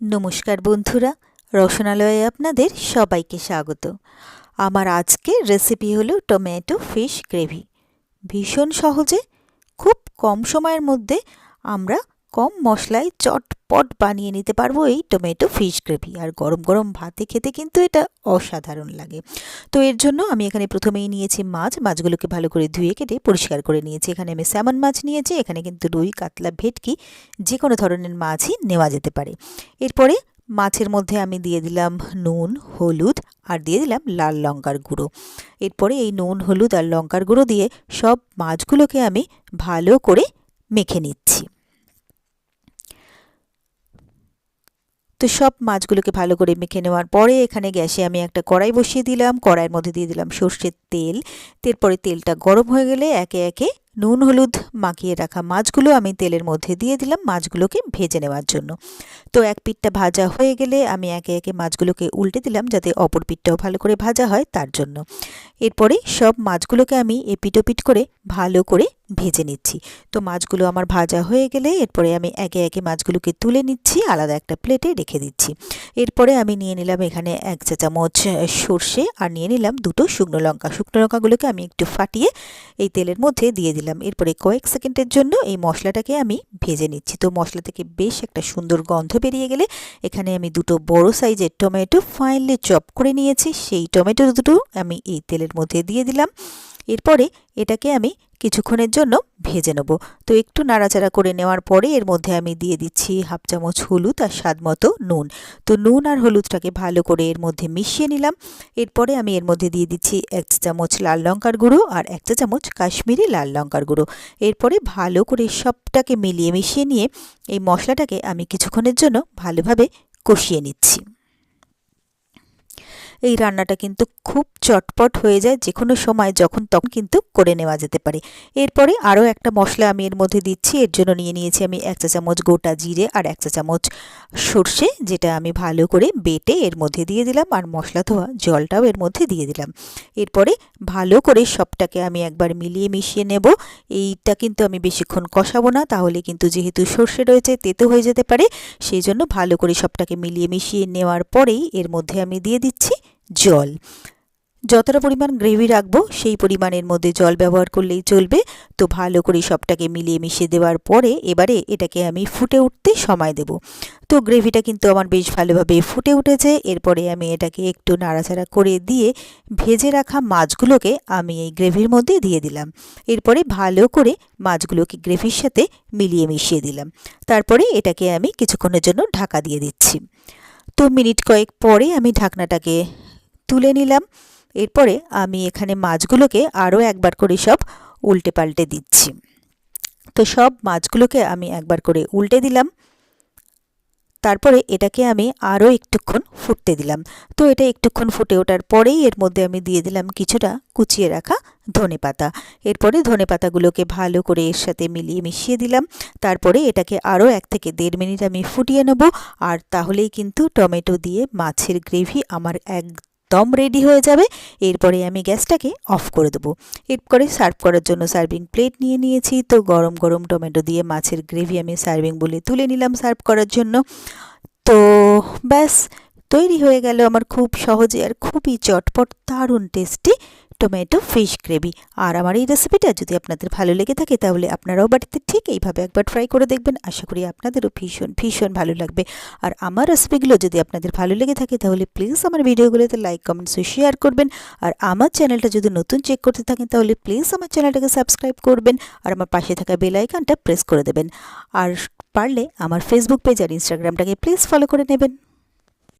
নমস্কার বন্ধুরা, রসনালয়ে আপনাদের সবাইকে স্বাগত। আমার আজকে রেসিপি হলো টমেটো ফিশ গ্রেভি ভীষণ সহজে, খুব কম সময়ের মধ্যে আমরা কম মশলায় চটপট বানিয়ে নিতে পারব এই টমেটো ফিশ গ্রেভি। আর গরম গরম ভাতে খেতে কিন্তু এটা অসাধারণ লাগে। তো এর জন্য আমি এখানে প্রথমেই নিয়েছি মাছ। মাছগুলোকে ভালো করে ধুয়ে কেটে পরিষ্কার করে নিয়েছি। এখানে আমি স্যামন মাছ নিয়েছি। এখানে কিন্তু রুই, কাতলা, ভেটকি যে কোনো ধরনের মাছই নেওয়া যেতে পারে। এরপরে মাছের মধ্যে আমি দিয়ে দিলাম নুন, হলুদ আর দিয়ে দিলাম লাল লঙ্কার গুঁড়ো। এরপরে এই নুন, হলুদ আর লঙ্কার গুঁড়ো দিয়ে সব মাছগুলোকে আমি ভালো করে মেখে নিচ্ছি। তো সব মাছগুলোকে ভালো করে মেখে নেওয়ার পরে এখানে গ্যাসে আমি একটা কড়াই বসিয়ে দিলাম। কড়াইয়ের মধ্যে দিয়ে দিলাম সর্ষের তেল। তারপরে তেলটা গরম হয়ে গেলে একে একে নুন, হলুদ মাখিয়ে রাখা মাছগুলো আমি তেলের মধ্যে দিয়ে দিলাম মাছগুলোকে ভেজে নেওয়ার জন্য। তো এক পিঠটা ভাজা হয়ে গেলে আমি একে একে মাছগুলোকে উল্টে দিলাম যাতে অপর পিঠটাও ভালো করে ভাজা হয় তার জন্য। এরপরে সব মাছগুলোকে আমি এপিটোপিট করে ভালো করে ভেজে নিচ্ছি। তো মাছগুলো আমার ভাজা হয়ে গেলে এরপরে আমি একে একে মাছগুলোকে তুলে নিচ্ছি, আলাদা একটা প্লেটে রেখে দিচ্ছি। এরপরে আমি নিয়ে নিলাম এখানে এক চা চামচ সর্ষে আর নিয়ে নিলাম দুটো শুকনো লঙ্কা। শুকনো লঙ্কাগুলোকে আমি একটু ফাটিয়ে এই তেলের মধ্যে দিয়ে দিলাম। এরপরে কয়েক সেকেন্ডের জন্য এই মশলাটাকে আমি ভেজে নিচ্ছি। তো মশলা থেকে বেশ একটা সুন্দর গন্ধ বেরিয়ে গেলে এখানে আমি দুটো বড় সাইজের টমেটো ফাইনলি চপ করে নিয়েছি। সেই টমেটো দুটো আমি এই তেলের মধ্যে দিয়ে দিলাম। এরপরে এটাকে আমি কিছুক্ষণের জন্য ভেজে নেব। তো একটু নাড়াচাড়া করে নেওয়ার পরে এর মধ্যে আমি দিয়ে দিচ্ছি হাফ চামচ হলুদ আর স্বাদ মতো নুন। তো নুন আর হলুদটাকে ভালো করে এর মধ্যে মিশিয়ে নিলাম। এরপরে আমি এর মধ্যে দিয়ে দিচ্ছি এক চামচ লাল লঙ্কার গুঁড়ো আর এক চা চামচ কাশ্মীরি লাল লঙ্কার গুঁড়ো। এরপরে ভালো করে সবটাকে মিলিয়ে মিশিয়ে নিয়ে এই মশলাটাকে আমি কিছুক্ষণের জন্য ভালোভাবে কষিয়ে নিচ্ছি। এই রান্নাটা কিন্তু খুব চটপট হয়ে যায় যে কোনো সময় যখন তখন কিন্তু করে নেওয়া যেতে পারে। এরপরে আরও একটা মশলা আমি এর মধ্যে দিচ্ছি। এর জন্য নিয়ে নিয়েছি আমি এক চা চামচ গোটা জিরে আর এক চা চামচ সর্ষে যেটা আমি ভালো করে বেটে এর মধ্যে দিয়ে দিলাম আর মশলা ধোয়া জলটাও এর মধ্যে দিয়ে দিলাম। এরপরে ভালো করে সবটাকে আমি একবার মিলিয়ে মিশিয়ে নেব। এইটা কিন্তু আমি বেশিক্ষণ কষাবো না, তাহলে কিন্তু যেহেতু সর্ষে রয়েছে তেতো হয়ে যেতে পারে, সেই জন্য ভালো করে সবটাকে মিলিয়ে মিশিয়ে নেওয়ার পরেই এর মধ্যে আমি দিয়ে দিচ্ছি জল। যতটা পরিমাণ গ্রেভি রাখব, সেই পরিমাণের মধ্যে জল ব্যবহার করলেই চলবে। তো ভালো করে সবটাকে মিলিয়ে মিশিয়ে দেওয়ার পরে এবারে এটাকে আমি ফুটে উঠতে সময় দেব। তো গ্রেভিটা কিন্তু আমার বেশ ভালোভাবে ফুটে উঠেছে। এরপরে আমি এটাকে একটু নাড়াচাড়া করে দিয়ে ভেজে রাখা মাছগুলোকে আমি এই গ্রেভির মধ্যে দিয়ে দিলাম। এরপরে ভালো করে মাছগুলোকে গ্রেভির সাথে মিলিয়ে মিশিয়ে দিলাম। তারপরে এটাকে আমি কিছুক্ষণের জন্য ঢাকা দিয়ে দিচ্ছি। তো মিনিট কয়েক পরে আমি ঢাকনাটাকে তুলে নিলাম। এরপরে আমি এখানে মাছগুলোকে আরও একবার করে সব উল্টে পাল্টে দিচ্ছি। তো সব মাছগুলোকে আমি একবার করে উল্টে দিলাম। তারপরে এটাকে আমি আরও একটুক্ষণ ফুটতে দিলাম। তো এটা একটুক্ষণ ফুটে ওঠার পরেই এর মধ্যে আমি দিয়ে দিলাম কিছুটা কুচিয়ে রাখা ধনে পাতা। এরপরে ধনে পাতাগুলোকে ভালো করে এর সাথে মিলিয়ে মিশিয়ে দিলাম। তারপরে এটাকে আরও এক থেকে দেড় মিনিট আমি ফুটিয়ে নেব। আর তাহলেই কিন্তু টমেটো দিয়ে মাছের গ্রেভি আমার এক একদম রেডি হয়ে যাবে। এরপরে আমি গ্যাসটাকে অফ করে দেবো। এরপরে সার্ভ করার জন্য সার্ভিং প্লেট নিয়ে নিয়েছি। তো গরম গরম টমেটো দিয়ে মাছের গ্রেভি আমি সার্ভিং বলে তুলে নিলাম সার্ভ করার জন্য। তো ব্যাস, তৈরি হয়ে গেল আমার খুব সহজে আর খুবই চটপট, দারুণ টেস্টি টমেটো ফিশ গ্রেভি আর আমার এই রেসিপিটা যদি আপনাদের ভালো লেগে থাকে, তাহলে আপনারাও বাড়িতে ঠিক এইভাবে একবার ট্রাই করে দেখবেন। আশা করি আপনাদেরও ভীষণ ভীষণ ভালো লাগবে। আর আমার রেসিপিগুলো যদি আপনাদের ভালো লেগে থাকে, তাহলে প্লিজ আমার ভিডিওগুলোতে লাইক কমেন্টস শেয়ার করবেন। আর আমার চ্যানেলটা যদি নতুন চেক করতে থাকেন, তাহলে প্লিজ আমার চ্যানেলটাকে সাবস্ক্রাইব করবেন। আর আমার পাশে থাকা বেল প্রেস করে দেবেন। আর পারলে আমার ফেসবুক পেজ আর ইনস্টাগ্রামটাকে প্লিজ ফলো করে নেবেন।